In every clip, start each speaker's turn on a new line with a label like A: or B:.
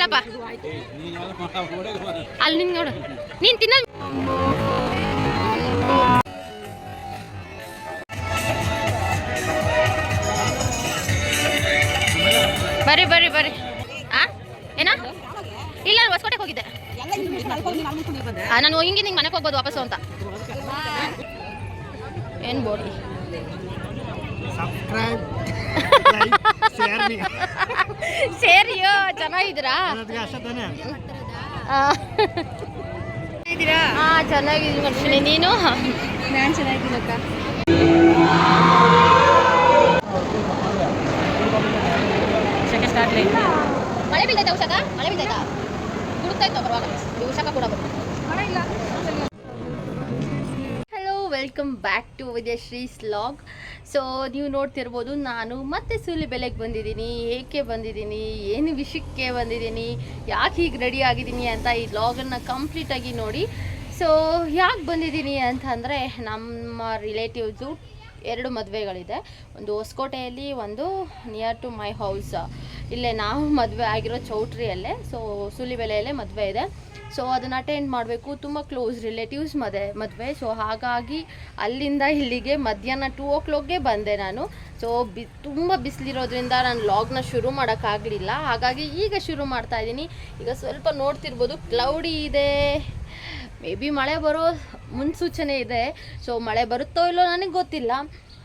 A: ಹೇಳಪ್ಪ. ಅಲ್ಲಿ ನಿಂಗೆ ನೋಡು. ನೀನು ತಿನ್ನ. ಬರ್ರಿ ಬರ್ರಿ ಬರ್ರಿ. ಆ? ಏನ? ಇಲ್ಲ ಹೊಸಕೋಟೆಗೆ ಹೋಗಿದ್ದೆ. ನಾನು ಹಿಂಗೆ ನಿಂಗೆ ಮನೆಗೆ ಹೋಗ್ಬೋದು ವಾಪಸ್ಸು ಅಂತ. ಏನು ಬೋಡಿ
B: ಸಬ್ಸ್ಕ್ರೈಬ್ ಲೈಕ್ ಶೇರ್
A: ಸೇರಿಯೋ ಚೆನ್ನಾಗಿದ್ದೀರಾ? ಹಾ ಚೆನ್ನಾಗಿದ್ದೀನಿ ಅಶ್ವಿನಿ ನೀನು?
C: ನಾನು ಚೆನ್ನಾಗಿದ್ದೀನಕ್ಕ
A: ಮಳೆ ಬೀಳ್ತೈತಾ ಉಷಾಕ? ಮಳೆ ಬೀಳ್ತೈತಾ ಗುಡುಕ್ತಾ ಇತ್ತು ಬರುವಾಗ ಉಷಾಕ ಕೂಡ ಬರುತ್ತೆ ವೆಲ್ಕಮ್ ಬ್ಯಾಕ್ ಟು ವಿದ್ಯಶ್ರೀ ಸ್ಲಾಗ್ ಸೊ ನೀವು ನೋಡ್ತಿರ್ಬೋದು, ನಾನು ಮತ್ತೆ ಸೂಲಿ ಬೆಲೆಗೆ ಬಂದಿದ್ದೀನಿ, ಏಕೆ ಬಂದಿದ್ದೀನಿ, ಏನು ವಿಷಯಕ್ಕೆ ಬಂದಿದ್ದೀನಿ, ಯಾಕೆ ಹೀಗೆ ರೆಡಿ ಆಗಿದ್ದೀನಿ ಅಂತ ಈ ಲಾಗನ್ನು ಕಂಪ್ಲೀಟಾಗಿ ನೋಡಿ. ಸೊ ಯಾಕೆ ಬಂದಿದ್ದೀನಿ ಅಂತಂದರೆ, ನಮ್ಮ ರಿಲೇಟಿವ್ಸು ಎರಡು ಮದುವೆಗಳಿದೆ. ಒಂದು ಹೊಸಕೋಟೆಯಲ್ಲಿ, ಒಂದು ನಿಯರ್ ಟು ಮೈ ಹೌಸ್ ಇಲ್ಲೇ ನಾವು ಮದುವೆ ಆಗಿರೋ ಚೌಟ್ರಿಯಲ್ಲೇ ಸೊ ಸುಲಿಬೆಲೆಯಲ್ಲೇ ಮದುವೆ ಇದೆ. ಸೊ ಅದನ್ನು ಅಟೆಂಡ್ ಮಾಡಬೇಕು. ತುಂಬ ಕ್ಲೋಸ್ ರಿಲೇಟಿವ್ಸ್ ಮದುವೆ ಮದುವೆ. ಸೊ ಹಾಗಾಗಿ ಅಲ್ಲಿಂದ ಇಲ್ಲಿಗೆ ಮಧ್ಯಾಹ್ನ ಟೂ ಓ ಕ್ಲಾಕ್ಗೆ ಬಂದೆ ನಾನು. ಸೊ ಬಿ ತುಂಬ ಬಿಸಿಲಿರೋದ್ರಿಂದ ನಾನು ಲಾಗ್ನ ಶುರು ಮಾಡೋಕ್ಕಾಗಲಿಲ್ಲ ಹಾಗಾಗಿ ಈಗ ಶುರು ಮಾಡ್ತಾ ಇದ್ದೀನಿ. ಈಗ ಸ್ವಲ್ಪ ನೋಡ್ತಿರ್ಬೋದು. ಕ್ಲೌಡಿ ಇದೆ. ಮೇ ಬಿ ಮಳೆ ಬರೋ ಮುನ್ಸೂಚನೆ ಇದೆ. ಸೊ ಮಳೆ ಬರುತ್ತೋ ಇಲ್ಲೋ ನನಗೆ ಗೊತ್ತಿಲ್ಲ.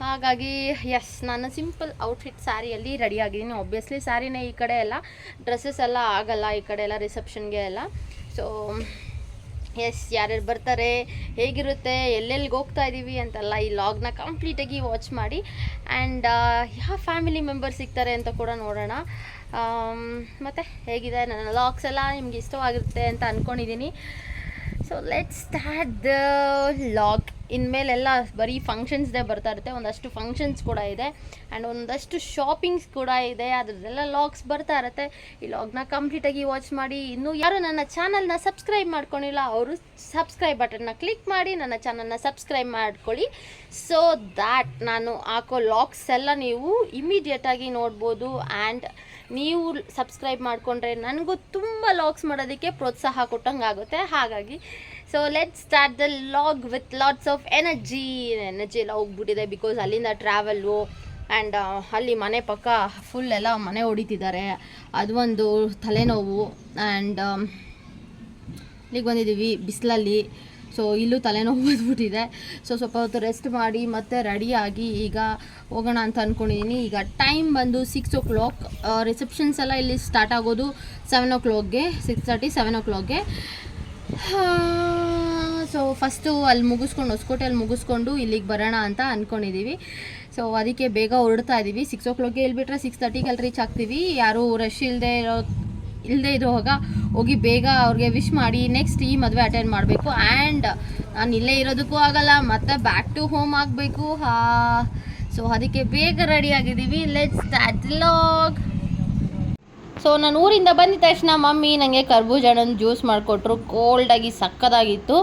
A: ಹಾಗಾಗಿ ಎಸ್ ನಾನು ಸಿಂಪಲ್ ಔಟ್ಫಿಟ್ ಸ್ಯಾರಿಯಲ್ಲಿ ರೆಡಿ ಆಗಿದ್ದೀನಿ. ಒಬ್ವಿಯಸ್ಲಿ ಸ್ಯಾರಿನೇ ಈ ಕಡೆ ಎಲ್ಲ. ಡ್ರೆಸ್ಸಸ್ ಎಲ್ಲ ಆಗಲ್ಲ ಈ ಕಡೆ ಎಲ್ಲ ರಿಸೆಪ್ಷನ್ಗೆ ಎಲ್ಲ. ಸೊ ಎಸ್ ಯಾರ್ಯಾರು ಬರ್ತಾರೆ, ಹೇಗಿರುತ್ತೆ, ಎಲ್ಲೆಲ್ಲಿಗೆ ಹೋಗ್ತಾ ಇದ್ದೀವಿ ಅಂತೆಲ್ಲ ಈ ಲಾಗ್ನ ಕಂಪ್ಲೀಟಾಗಿ ವಾಚ್ ಮಾಡಿ. ಆ್ಯಂಡ್ ಯಾವ ಫ್ಯಾಮಿಲಿ ಮೆಂಬರ್ಸ್ ಸಿಗ್ತಾರೆ ಅಂತ ಕೂಡ ನೋಡೋಣ. ಮತ್ತು ಹೇಗಿದೆ, ನನ್ನ ಲಾಗ್ಸ್ ಎಲ್ಲ ನಿಮ್ಗೆ ಇಷ್ಟವಾಗಿರುತ್ತೆ ಅಂತ ಅಂದ್ಕೊಂಡಿದ್ದೀನಿ so let's start the log ಇನ್ಮೇಲೆಲ್ಲ ಬರೀ ಫಂಕ್ಷನ್ಸ್ದೇ ಬರ್ತಾ ಇರುತ್ತೆ. ಒಂದಷ್ಟು ಫಂಕ್ಷನ್ಸ್ ಕೂಡ ಇದೆ. ಆ್ಯಂಡ್ ಒಂದಷ್ಟು ಶಾಪಿಂಗ್ಸ್ ಕೂಡ ಇದೆ. ಅದರದ್ದೆಲ್ಲ ಲಾಗ್ಸ್ ಬರ್ತಾ ಇರುತ್ತೆ. ಈ ಲಾಗ್ನ ಕಂಪ್ಲೀಟಾಗಿ ವಾಚ್ ಮಾಡಿ. ಇನ್ನೂ ಯಾರು ನನ್ನ ಚಾನಲ್ನ ಸಬ್ಸ್ಕ್ರೈಬ್ ಮಾಡ್ಕೊಂಡಿಲ್ಲ, ಅವರು ಸಬ್ಸ್ಕ್ರೈಬ್ ಬಟನ್ನ ಕ್ಲಿಕ್ ಮಾಡಿ, ನನ್ನ ಚಾನಲ್ನ ಸಬ್ಸ್ಕ್ರೈಬ್ ಮಾಡ್ಕೊಳ್ಳಿ. ಸೊ ದ್ಯಾಟ್ ನಾನು ಹಾಕೋ ಲಾಗ್ಸ್ ಎಲ್ಲ ನೀವು ಇಮಿಡಿಯೇಟಾಗಿ ನೋಡ್ಬೋದು. ಆ್ಯಂಡ್ ನೀವು ಸಬ್ಸ್ಕ್ರೈಬ್ ಮಾಡಿಕೊಂಡ್ರೆ ನನಗೂ ತುಂಬ ಲಾಗ್ಸ್ ಮಾಡೋದಕ್ಕೆ ಪ್ರೋತ್ಸಾಹ ಕೊಟ್ಟಂಗೆ ಆಗುತ್ತೆ ಹಾಗಾಗಿ so let start the log with lots of energy energy ಎಲ್ಲ ಹೋಗ್ಬಿಟ್ಟಿದೆ ಬಿಕಾಸ್ ಅಲ್ಲಿಂದ ಟ್ರಾವೆಲ್ಲು ಆ್ಯಂಡ್ ಅಲ್ಲಿ ಮನೆ ಪಕ್ಕ ಫುಲ್ ಎಲ್ಲ ಮನೆ ಹೊಡಿತಿದ್ದಾರೆ. ಅದು ಒಂದು ತಲೆನೋವು ಆ್ಯಂಡ್ ಇಲ್ಲಿಗೆ ಬಂದಿದ್ದೀವಿ ಬಿಸಿಲಲ್ಲಿ. ಸೊ ಇಲ್ಲೂ ತಲೆನೋವು ಬಂದ್ಬಿಟ್ಟಿದೆ. ಸೊ ಸ್ವಲ್ಪ ಹೊತ್ತು ರೆಸ್ಟ್ ಮಾಡಿ ಮತ್ತೆ ರೆಡಿಯಾಗಿ ಈಗ ಹೋಗೋಣ ಅಂತ ಅಂದ್ಕೊಂಡಿದ್ದೀನಿ ಈಗ ಟೈಮ್ ಬಂದು ಸಿಕ್ಸ್ ಓ ಕ್ಲಾಕ್ ರಿಸೆಪ್ಷನ್ಸ್ ಎಲ್ಲ ಇಲ್ಲಿ ಸ್ಟಾರ್ಟ್ ಆಗೋದು ಸೆವೆನ್ ಓ ಕ್ಲಾಕ್ಗೆ ಸಿಕ್ಸ್ ತರ್ಟಿ ಸೆವೆನ್ ಓ ಕ್ಲಾಕ್ಗೆ ಸೊ ಫಸ್ಟು ಅಲ್ಲಿ ಮುಗಿಸ್ಕೊಂಡು, ಹೊಸಕೋಟೆಯಲ್ಲಿ ಮುಗಿಸ್ಕೊಂಡು ಇಲ್ಲಿಗೆ ಬರೋಣ ಅಂತ ಅಂದ್ಕೊಂಡಿದ್ದೀವಿ ಸೊ ಅದಕ್ಕೆ ಬೇಗ ಹೊರಡ್ತಾ ಇದ್ದೀವಿ ಸಿಕ್ಸ್ ಓ ಕ್ಲಾಕ್ಗೆ ಹೇಳ್ಬಿಟ್ರೆ ಸಿಕ್ಸ್ ತರ್ಟಿಗೆ ಅಲ್ಲಿ ರೀಚ್ ಆಗ್ತೀವಿ. ಯಾರೂ ರಶ್ ಇಲ್ಲದೆ ಇರೋ ಇಲ್ಲದೆ ಇರುವಾಗ ಹೋಗಿ ಬೇಗ ಅವ್ರಿಗೆ ವಿಶ್ ಮಾಡಿ ನೆಕ್ಸ್ಟ್ ಈ ಮದುವೆ ಅಟೆಂಡ್ ಮಾಡಬೇಕು. ಆ್ಯಂಡ್ ನಾನು ಇಲ್ಲೇ ಇರೋದಕ್ಕೂ ಆಗಲ್ಲ, ಮತ್ತೆ ಬ್ಯಾಕ್ ಟು ಹೋಮ್ ಆಗಬೇಕು. ಹಾ. ಸೊ ಅದಕ್ಕೆ ಬೇಗ ರೆಡಿ ಆಗಿದ್ದೀವಿ. ಲೆಟ್ಸ್ ಲಾಗ್ ಸೊ ನಾನು ಊರಿಂದ ಬಂದಿದ ತಕ್ಷಣ ಮಮ್ಮಿ ನನಗೆ ಕರ್ಬೂಜ ಹಣ್ಣನ್ನು ಜ್ಯೂಸ್ ಮಾಡಿಕೊಟ್ರು. ಕೋಲ್ಡಾಗಿ ಸಕ್ಕದಾಗಿತ್ತು.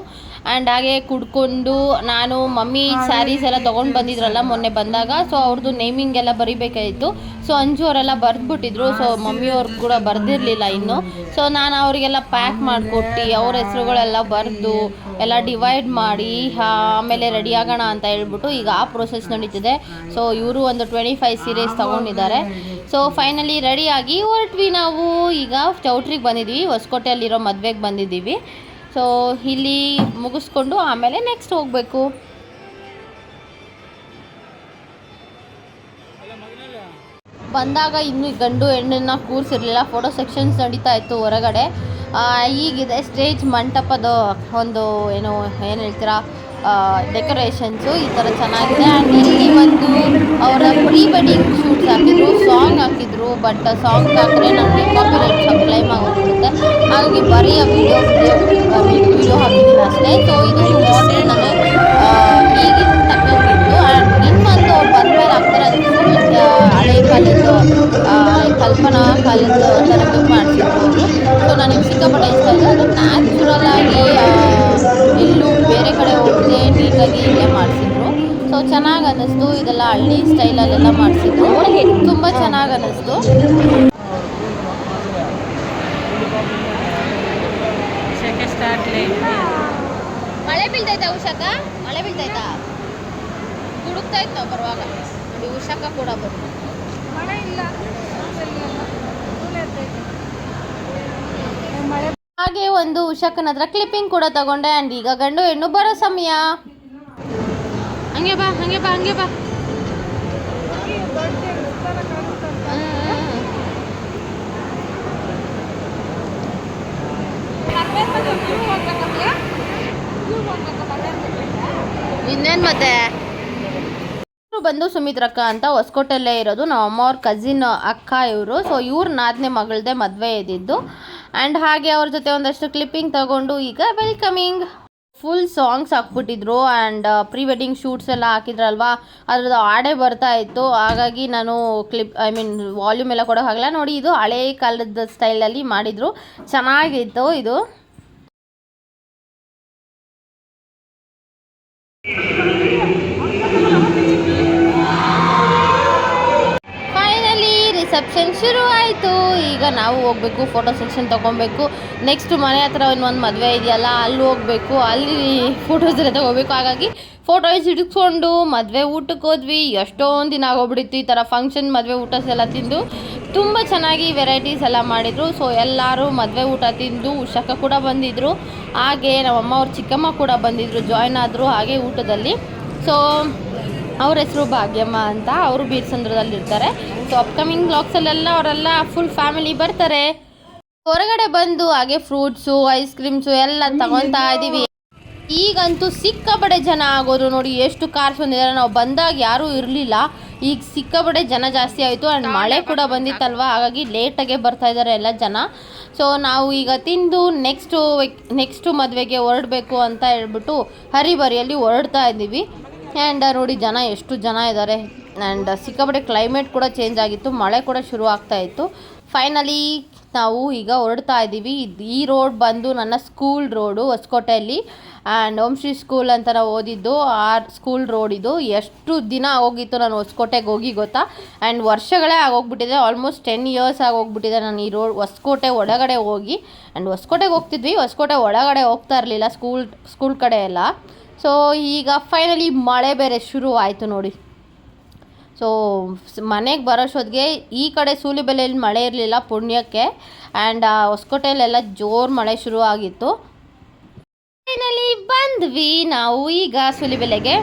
A: ಆ್ಯಂಡ್ ಹಾಗೆ ಕುಡ್ಕೊಂಡು ನಾನು ಮಮ್ಮಿ ಸ್ಯಾರೀಸ್ ಎಲ್ಲ ತೊಗೊಂಡು ಬಂದಿದ್ರಲ್ಲ ಮೊನ್ನೆ ಬಂದಾಗ. ಸೊ ಅವ್ರದ್ದು ನೇಮಿಂಗ್ ಎಲ್ಲ ಬರಿಬೇಕಾಯಿತು. ಸೊ ಅಂಜು ಅವರೆಲ್ಲ ಬರೆದ್ಬಿಟ್ಟಿದ್ರು. ಸೊ ಮಮ್ಮಿಯವ್ರು ಕೂಡ ಬರೆದಿರಲಿಲ್ಲ ಇನ್ನು. ಸೊ ನಾನು ಅವರಿಗೆಲ್ಲ ಪ್ಯಾಕ್ ಮಾಡಿಕೊಟ್ಟು, ಅವ್ರ ಹೆಸರುಗಳೆಲ್ಲ ಬರೆದು ಎಲ್ಲ ಡಿವೈಡ್ ಮಾಡಿ ಆಮೇಲೆ ರೆಡಿ ಆಗೋಣ ಅಂತ ಹೇಳ್ಬಿಟ್ಟು ಈಗ ಆ ಪ್ರೊಸೆಸ್ ನಡೀತಿದೆ. ಸೊ ಇವರು ಒಂದು ಟ್ವೆಂಟಿ ಫೈವ್ ಸೀರೀಸ್ ತೊಗೊಂಡಿದ್ದಾರೆ ಸೊ ಫೈನಲಿ ರೆಡಿಯಾಗಿ ಹೊರಟ್ವಿ ನಾವು. ಈಗ ಚೌಟ್ರಿಗೆ ಬಂದಿದ್ದೀವಿ ಹೊಸಕೋಟೆಯಲ್ಲಿರೋ ಮದುವೆಗೆ ಬಂದಿದ್ದೀವಿ ಸೊ ಇಲ್ಲಿ ಮುಗಿಸ್ಕೊಂಡು ಆಮೇಲೆ ನೆಕ್ಸ್ಟ್ ಹೋಗಬೇಕು. ಬಂದಾಗ ಇನ್ನೂ ಗಂಡು ಹೆಣ್ಣನ್ನ ಕೂರಿಸಿರ್ಲಿಲ್ಲ. ಫೋಟೋ ಸೆಕ್ಷನ್ಸ್ ನಡೀತಾ ಇತ್ತು ಹೊರಗಡೆ. ಈಗಿದೆ ಸ್ಟೇಜ್ ಮಂಟಪದ ಒಂದು ಏನು ಏನು ಹೇಳ್ತೀರಾ ಡೆಕೋರೇಷನ್ಸು ಈ ಥರ ಚೆನ್ನಾಗಿದೆ. ಆ್ಯಂಡ್ ಇಲ್ಲಿ ಬಂದು ಅವರ ಪ್ರೀ ವೆಡ್ಡಿಂಗ್ ಶೂಟ್ಸ್ ಹಾಕಿದ್ರು ಸಾಂಗ್ ಹಾಕಿದ್ರು ಬಟ್ ಸಾಂಗ್ ಹಾಕಿದ್ರೆ ನಮಗೆ ಕಾಪಿರೈಟ್ ಕ್ಲೈಮ್ ಆಗೋಗ್ಬಿಡುತ್ತೆ. ಹಾಗಾಗಿ ಬರೀ ವಿಡಿಯೋ ವಿಡಿಯೋ ಹಾಕಿದ್ದೀನಿ ಅಷ್ಟೇ. ಸೊ ಇದು ಮಾಡರ್ನ್ ನಾನು ಆ, ಕಲ್ಪನಾ ಕಾಲೇಜು ಥರದ್ದು ಮಾಡಿಸಿದ್ರು. ಸೊ ನನಗೆ ಸಿಕ್ಕಾಪಟ್ಟೆ ಇಷ್ಟ ಆಯಿತು ಅದು ನ್ಯಾಚುರಲ್ ಆಗಿ ಎಲ್ಲೂ ಬೇರೆ ಕಡೆ ಹೋಗದೆ ನೀಟಾಗಿ ಇಲ್ಲೇ ಮಾಡಿಸಿದ್ರು. ಸೊ ಚೆನ್ನಾಗಿ ಅನ್ನಿಸ್ತು. ಇದೆಲ್ಲ ಹಳ್ಳಿ ಸ್ಟೈಲಲ್ಲೆಲ್ಲ ಮಾಡಿಸಿದ್ರು. ತುಂಬ ಚೆನ್ನಾಗಿ ಅನ್ನಿಸ್ತು. ಮಳೆ ಬೀಳ್ತೈತಾ ಉಷಾಕ ಮಳೆ ಬೀಳ್ತೈತಾ? ಗುಡುಕ್ತಾ ಇತ್ತು ಬರುವಾಗ ನೋಡಿ ಉಷಾಕ ಕೂಡ
C: ಮಳೆ
A: ಹಾಗೆ ಒಂದು ಉಷಾಕನ ಹತ್ರ ಕ್ಲಿಪ್ಪಿಂಗ್ ಕೂಡ ತಗೊಂಡೆ ಅಂಡ್ ಈಗ ಗಂಡು ಹೆಣ್ಣು ಬರೋ ಸಮಯ. ಹಂಗೆ ಬಾ ಹಂಗೆ ಬಾ ಹಂಗೆ ಬಾ. ಇನ್ನೇನು ಮತ್ತೆ? ಬಂದು ಸುಮಿತ್ರಕ್ಕ ಅಂತ ಹೊಸಕೋಟೆಲ್ಲೇ ಇರೋದು. ನಮ್ಮ ಅಮ್ಮ ಅವ್ರ ಕಸಿನ್ ಅಕ್ಕ ಇವರು. ಸೊ ಇವ್ರ ನಾದನೆ ಮಗಳದೇ ಮದುವೆ ಇದ್ದಿದ್ದು. ಆ್ಯಂಡ್ ಹಾಗೆ ಅವ್ರ ಜೊತೆ ಒಂದಷ್ಟು ಕ್ಲಿಪ್ಪಿಂಗ್ ತಗೊಂಡು ಈಗ ವೆಲ್ಕಮಿಂಗ್ ಫುಲ್ ಸಾಂಗ್ಸ್ ಹಾಕ್ಬಿಟ್ಟಿದ್ರು. ಆ್ಯಂಡ್ ಪ್ರೀ ವೆಡ್ಡಿಂಗ್ ಶೂಟ್ಸ್ ಎಲ್ಲ ಹಾಕಿದ್ರಲ್ವಾ? ಅದ್ರದ್ದು ಆಡೇ ಬರ್ತಾ ಇತ್ತು. ಹಾಗಾಗಿ ನಾನು ಕ್ಲಿಪ್ ಐ ಮೀನ್ ವಾಲ್ಯೂಮ್ ಎಲ್ಲ ಕೊಡೋಕ್ಕಾಗಲ್ಲ ನೋಡಿ, ಇದು ಹಳೇ ಕಾಲದ ಸ್ಟೈಲಲ್ಲಿ ಮಾಡಿದರು. ಚೆನ್ನಾಗಿತ್ತು ಇದು. ರಿಸೆಪ್ಷನ್ ಶುರು ಆಯಿತು ಈಗ ನಾವು ಹೋಗಬೇಕು ಫೋಟೋ ಸೆಕ್ಷನ್ ತೊಗೊಬೇಕು. ನೆಕ್ಸ್ಟ್ ಮನೆ ಹತ್ರ ಇನ್ನೊಂದು ಮದುವೆ ಇದೆಯಲ್ಲ, ಅಲ್ಲಿ ಹೋಗಬೇಕು. ಅಲ್ಲಿ ಫೋಟೋಸ್ ಎಲ್ಲ ತೊಗೋಬೇಕು. ಹಾಗಾಗಿ ಫೋಟೋಸ್ ಹಿಡಿಸ್ಕೊಂಡು ಮದುವೆ ಊಟಕ್ಕೆ ಹೋದ್ವಿ. ಎಷ್ಟೊಂದು ದಿನ ಆಗೋಗ್ಬಿಟ್ಟಿತ್ತು ಈ ಥರ ಫಂಕ್ಷನ್ ಮದುವೆ ಊಟಸ್ ಎಲ್ಲ ತಿಂದು. ತುಂಬ ಚೆನ್ನಾಗಿ ವೆರೈಟೀಸ್ ಎಲ್ಲ ಮಾಡಿದರು. ಸೊ ಎಲ್ಲರೂ ಮದುವೆ ಊಟ ತಿಂದು ಉಷಕ ಕೂಡ ಬಂದಿದ್ದರು ಹಾಗೆ ನಮ್ಮಮ್ಮ ಅವ್ರ ಚಿಕ್ಕಮ್ಮ ಕೂಡ ಬಂದಿದ್ದರು ಜಾಯ್ನ್ ಆದರು ಹಾಗೆ ಊಟದಲ್ಲಿ. ಸೊ ಅವ್ರ ಹೆಸರು ಭಾಗ್ಯಮ್ಮ ಅಂತ ಅವರು ಬೀರ್ಸಂದ್ರದಲ್ಲಿ ಇರ್ತಾರೆ ಸೊ ಅಪ್ಕಮಿಂಗ್ ಬ್ಲಾಗ್ಸಲ್ಲೆಲ್ಲ ಅವರೆಲ್ಲ ಫುಲ್ ಫ್ಯಾಮಿಲಿ ಬರ್ತಾರೆ. ಹೊರಗಡೆ ಬಂದು ಹಾಗೆ ಫ್ರೂಟ್ಸು ಐಸ್ ಕ್ರೀಮ್ಸು ಎಲ್ಲ ತಗೊಂತಾ ಇದ್ದೀವಿ. ಈಗಂತೂ ಸಿಕ್ಕಾಬಡೆ ಜನ ಆಗೋದು ನೋಡಿ ಎಷ್ಟು ಕಾರ್ಸ್ ಬಂದಿದ್ದಾರೆ ನಾವು ಬಂದಾಗ ಯಾರೂ ಇರಲಿಲ್ಲ. ಈಗ ಸಿಕ್ಕಾಬಡೆ ಜನ ಜಾಸ್ತಿ ಆಯಿತು ಆ್ಯಂಡ್ ಮಳೆ ಕೂಡ ಬಂದಿತ್ತಲ್ವ? ಹಾಗಾಗಿ ಲೇಟಾಗೆ ಬರ್ತಾ ಇದ್ದಾರೆ ಎಲ್ಲ ಜನ. ಸೊ ನಾವು ಈಗ ತಿಂದು ನೆಕ್ಸ್ಟು ನೆಕ್ಸ್ಟು ಮದುವೆಗೆ ಹೊರಡಬೇಕು ಅಂತ ಹೇಳ್ಬಿಟ್ಟು ಹರಿಬರಿಯಲ್ಲಿ ಹೊರಡ್ತಾ ಇದ್ದೀವಿ. ಆ್ಯಂಡ್ ನೋಡಿ, ಜನ ಎಷ್ಟು ಜನ ಇದ್ದಾರೆ ಆ್ಯಂಡ್ ಸಿಕ್ಕಾಪಟ್ಟೆ ಕ್ಲೈಮೇಟ್ ಕೂಡ ಚೇಂಜ್ ಆಗಿತ್ತು, ಮಳೆ ಕೂಡ ಶುರು ಆಗ್ತಾ ಇತ್ತು. ಫೈನಲಿ ನಾವು ಈಗ ಹೊರಡ್ತಾ ಇದ್ದೀವಿ. ಇದ್- ಈ ರೋಡ್ ಬಂದು ನನ್ನ ಸ್ಕೂಲ್ ರೋಡು ಹೊಸಕೋಟೆಯಲ್ಲಿ. ಆ್ಯಂಡ್ ವಂಶ್ರೀ ಸ್ಕೂಲ್ ಅಂತ ನಾವು ಓದಿದ್ದು, ಆ ಸ್ಕೂಲ್ ರೋಡ್ ಇದು ಎಷ್ಟು ದಿನ ಆಗೋಗಿತ್ತು ನಾನು ಹೊಸಕೋಟೆಗೆ ಹೋಗಿ ಗೊತ್ತಾ? ಆ್ಯಂಡ್ ವರ್ಷಗಳೇ ಆಗೋಗ್ಬಿಟ್ಟಿದೆ ಆಲ್ಮೋಸ್ಟ್ ಟೆನ್ ಇಯರ್ಸ್ ಆಗೋಗ್ಬಿಟ್ಟಿದೆ ನಾನು ಈ ರೋಡ್ ಹೊಸಕೋಟೆ ಒಳಗಡೆ ಹೋಗಿ. ಆ್ಯಂಡ್ ಹೊಸಕೋಟೆಗೆ ಹೋಗ್ತಿದ್ವಿ, ಹೊಸಕೋಟೆ ಒಳಗಡೆ ಹೋಗ್ತಾ ಇರಲಿಲ್ಲ ಸ್ಕೂಲ್ ಸ್ಕೂಲ್ ಕಡೆ ಎಲ್ಲ. ಸೊ ಈಗ ಫೈನಲಿ ಮಳೆ ಬೇರೆ ಶುರು ಆಯಿತು ನೋಡಿ. ಸೊ ಮನೆಗೆ ಬರೋಷ್ಟೊತ್ತಿಗೆ ಈ ಕಡೆ ಸೂಲಿಬೆಲೆಯಲ್ಲಿ ಮಳೆ ಇರಲಿಲ್ಲ ಪುಣ್ಯಕ್ಕೆ. ಆ್ಯಂಡ್ ಹೊಸಕೋಟೆಯಲ್ಲೆಲ್ಲ ಜೋರು ಮಳೆ ಶುರು ಆಗಿತ್ತು ಫೈನಲಿ ಬಂದ್ವಿ ನಾವು ಈಗ ಸೂಲಿಬೆಲೆಗೆ.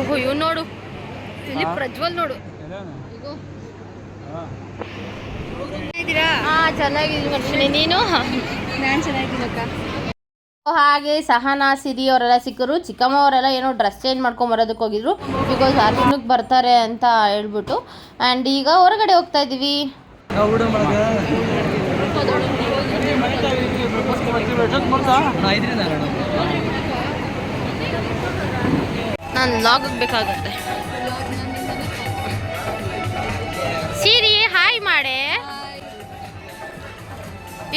A: ಓಹೋ ಇವ್ ನೋಡು. ಇಲ್ಲಿ ಪ್ರಜ್ವಲ್ ನೋಡು. ಹಾ. ಚೆನ್ನಾಗಿದ್ದೀನಿ ನೀನು?
C: ನಾನು ಚೆನ್ನಾಗಿದ್ದೀನಕ್ಕ
A: ಹಾಗೆ ಸಹನಾ, ಸಿರಿ ಅವರೆಲ್ಲ ಸಿಕ್ಕರು. ಚಿಕ್ಕಮ್ಮ ಅವರೆಲ್ಲ ಏನೋ ಡ್ರೆಸ್ ಚೇಂಜ್ ಮಾಡ್ಕೊಂಡ್ ಬರೋದಕ್ಕೆ ಹೋಗಿದ್ರು. ಬಿಕಾಸ್ ಅರ್ಜುನಕ್ಕೆ ಬರ್ತಾರೆ ಅಂತ ಹೇಳ್ಬಿಟ್ಟು. ಅಂಡ್ ಈಗ ಹೊರಗಡೆ ಹೋಗ್ತಾ ಇದ್ದೀವಿ. ನಾನು ಲಾಗ್ ಬೇಕಾಗತ್ತೆ. ಸಿರಿ ಹಾಯ್ ಮಾಡೆ.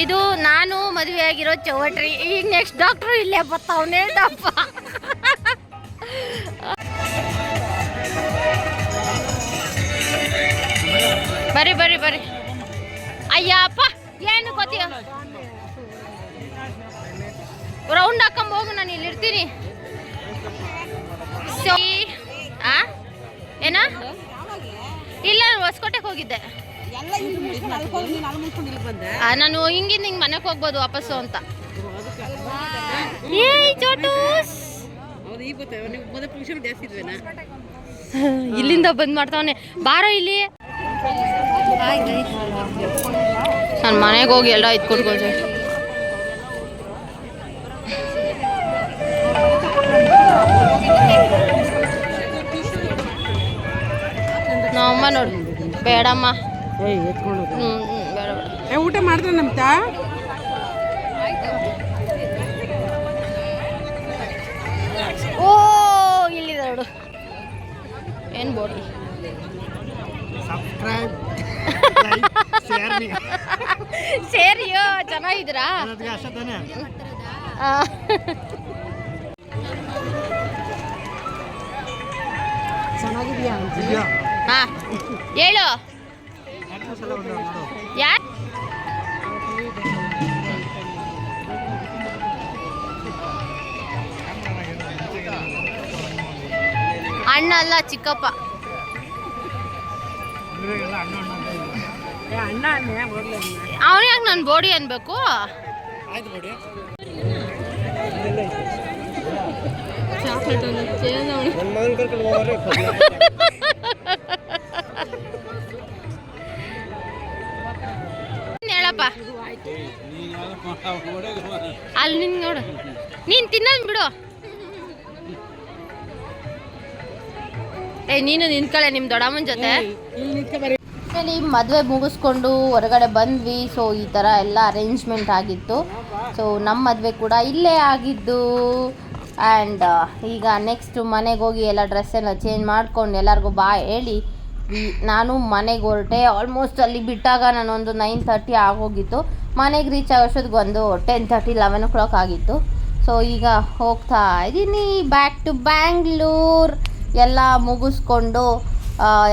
A: ಇದು ನಾನು ಮದುವೆ ಆಗಿರೋ ಚೌಟ್ರಿ ಈಗ ನೆಕ್ಸ್ಟ್ ಡಾಕ್ಟ್ರು ಇಲ್ಲೇ ಬರ್ತಾವನೇ ಡಪ್ಪ ಬರ್ರಿ ಬರ್ರಿ ಬರ್ರಿ. ಅಯ್ಯಪ್ಪ ಏನು ಗೊತ್ತೀಯ ರೌಂಡ್ ಹಾಕೊಂಡ್ ಹೋಗು, ನಾನು ಇಲ್ಲಿ ಇರ್ತೀನಿ. ಏನ? ಇಲ್ಲ ಹೊಸಕೋಟೆಗೆ ಹೋಗಿದ್ದೆ. ನಾನು ಹಿಂಗಿಂದ ಹಿಂಗೆ ಮನೆಗೆ ಹೋಗ್ಬೋದು ವಾಪಸ್ಸು ಅಂತ. ಇಲ್ಲಿಂದ ಬಂದ್ ಮಾಡ್ತಾವನೆ. ಬಾರೋ ಇಲ್ಲಿ. ನಾನು ಮನೆಗೆ ಹೋಗಿ ಎಲ್ಲ ಇದ್ಕೊಟ್ಕೊಳ್ತೇವೆ ನಮ್ಮಮ್ಮ ನೋಡಿ ಬೇಡಮ್ಮ. ಹ್ಞೂ ಹ್ಞೂ ಬೇಡ ಬೇಡ.
C: ಊಟ ಮಾಡಿದ್ರೆ ನಮ್ಮ ತಾ?
A: ಓ ಇಲ್ಲಿದೆ ನೋಡು. ಏನು ಬೋಡಿ
B: ಸಬ್ಸ್ಕ್ರೈಬ್ ಲೈಕ್ ಶೇರ್ ಮೀ
A: ಸೇರಿಯೋ ಚೆನ್ನಾಗಿದ್ದೀರಾ.
C: ಚೆನ್ನಾಗಿದೆಯಾ
A: ಹಾ ಹೇಳು. ಯಾ ಅಣ್ಣ ಅಲ್ಲ ಚಿಕ್ಕಪ್ಪ. ಅವನ್ಯಾಕೆ ನಾನು ಬೋಡಿ ಅನ್ಬೇಕು?
C: ಚಾಕ್ಲೇಟ್
A: ಹೇಳಪ್ಪ ಅಲ್ಲಿ ನಿನ್ ನೋಡು. ನೀನ್ ತಿನ್ನೋದ್ ಬಿಡು. ಏ ನೀನು ನಿಂತ್ಕೊಳ್ಳೆ ನಿಮ್ ದೊಡ್ಡಮ್ಮನ ಜೊತೆ.
C: ಇಲ್ಲಿ
A: ಮದುವೆ ಮುಗಿಸ್ಕೊಂಡು ಹೊರಗಡೆ ಬಂದ್ವಿ ಸೊ ಈ ಥರ ಎಲ್ಲ ಅರೇಂಜ್ಮೆಂಟ್ ಆಗಿತ್ತು. ಸೊ ನಮ್ಮ ಮದುವೆ ಕೂಡ ಇಲ್ಲೇ ಆಗಿದ್ದು. ಆ್ಯಂಡ್ ಈಗ ನೆಕ್ಸ್ಟ್ ಮನೆಗೆ ಹೋಗಿ ಎಲ್ಲ ಡ್ರೆಸ್ ಎಲ್ಲ ಚೇಂಜ್ ಮಾಡ್ಕೊಂಡು ಎಲ್ಲರಿಗೂ ಬಾ ಹೇಳಿ. ನಾನು ಮನೆಗೆ ಹೊರಟೆ ಆಲ್ಮೋಸ್ಟ್ ಅಲ್ಲಿ ಬಿಟ್ಟಾಗ ನಾನೊಂದು ನೈನ್ ತರ್ಟಿ ಆಗೋಗಿತ್ತು. ಮನೆಗೆ ರೀಚ್ ಆಗೋಷ್ಟೊತ್ತಿಗೆ ಒಂದು ten thirty eleven o'clock ಆಗಿತ್ತು. ಸೊ ಈಗ ಹೋಗ್ತಾ ಇದ್ದೀನಿ ಬ್ಯಾಕ್ ಟು ಬ್ಯಾಂಗ್ಳೂರ್ ಎಲ್ಲ ಮುಗಿಸ್ಕೊಂಡು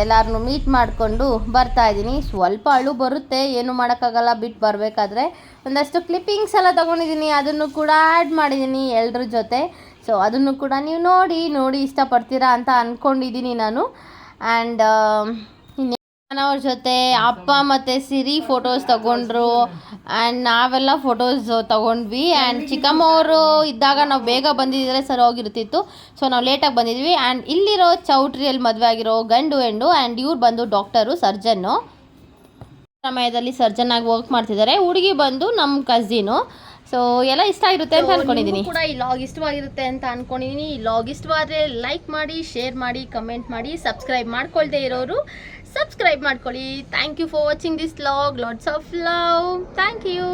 A: ಎಲ್ಲರನ್ನೂ ಮೀಟ್ ಮಾಡಿಕೊಂಡು ಬರ್ತಾ ಇದ್ದೀನಿ ಸ್ವಲ್ಪ ಅಳು ಬರುತ್ತೆ, ಏನು ಮಾಡೋಕ್ಕಾಗಲ್ಲ ಬಿಟ್ಟು ಬರಬೇಕಾದ್ರೆ. ಒಂದಷ್ಟು ಕ್ಲಿಪ್ಪಿಂಗ್ಸ್ ಎಲ್ಲ ತೊಗೊಂಡಿದ್ದೀನಿ ಅದನ್ನು ಕೂಡ ಆ್ಯಡ್ ಮಾಡಿದ್ದೀನಿ ಎಲ್ಲರ ಜೊತೆ. ಸೊ ಅದನ್ನು ಕೂಡ ನೀವು ನೋಡಿ ನೋಡಿ ಇಷ್ಟಪಡ್ತೀರಾ ಅಂತ ಅಂದ್ಕೊಂಡಿದ್ದೀನಿ ನಾನು. ಆ್ಯಂಡ್ ಅವ್ರ ಜೊತೆ ಅಪ್ಪ ಮತ್ತೆ ಸಿರಿ ಫೋಟೋಸ್ ತಗೊಂಡ್ರು. ಆ್ಯಂಡ್ ನಾವೆಲ್ಲ ಫೋಟೋಸ್ ತಗೊಂಡ್ವಿ. ಆ್ಯಂಡ್ ಚಿಕ್ಕಮ್ಮ ಅವರು ಇದ್ದಾಗ ನಾವು ಬೇಗ ಬಂದಿದ್ದರೆ ಸರಿ ಹೋಗಿರ್ತಿತ್ತು. ಸೊ ನಾವು ಲೇಟಾಗಿ ಬಂದಿದ್ವಿ. ಆ್ಯಂಡ್ ಇಲ್ಲಿರೋ ಚೌಟ್ರಿಯಲ್ಲಿ ಮದುವೆ ಆಗಿರೋ ಗಂಡು ಹೆಣ್ಣು ಆ್ಯಂಡ್ ಇವ್ರು ಬಂದು ಡಾಕ್ಟರು ಸರ್ಜನ್ನು ಸಮಯದಲ್ಲಿ ಸರ್ಜನ್ ಆಗಿ ವರ್ಕ್ ಮಾಡ್ತಿದ್ದಾರೆ. ಹುಡುಗಿ ಬಂದು ನಮ್ಮ ಕಸಿನು ಸೊ ಎಲ್ಲ ಇಷ್ಟ ಆಗಿರುತ್ತೆ ಅಂತ ಅನ್ಕೊಂಡಿದ್ದೀನಿ ಕೂಡ ಈ ಲಾಗ್ ಇಷ್ಟವಾಗಿರುತ್ತೆ ಅಂತ ಅನ್ಕೊಂಡಿದ್ದೀನಿ ಈ ಲಾಗ್ ಇಷ್ಟವಾದ್ರೆ ಲೈಕ್ ಮಾಡಿ ಶೇರ್ ಮಾಡಿ ಕಮೆಂಟ್ ಮಾಡಿ ಸಬ್ಸ್ಕ್ರೈಬ್ ಮಾಡ್ಕೊಳ್ದೇ ಇರೋರು ಸಬ್ಸ್ಕ್ರೈಬ್ ಮಾಡ್ಕೊಳ್ಳಿ. Thank you for watching this log lots of love thank you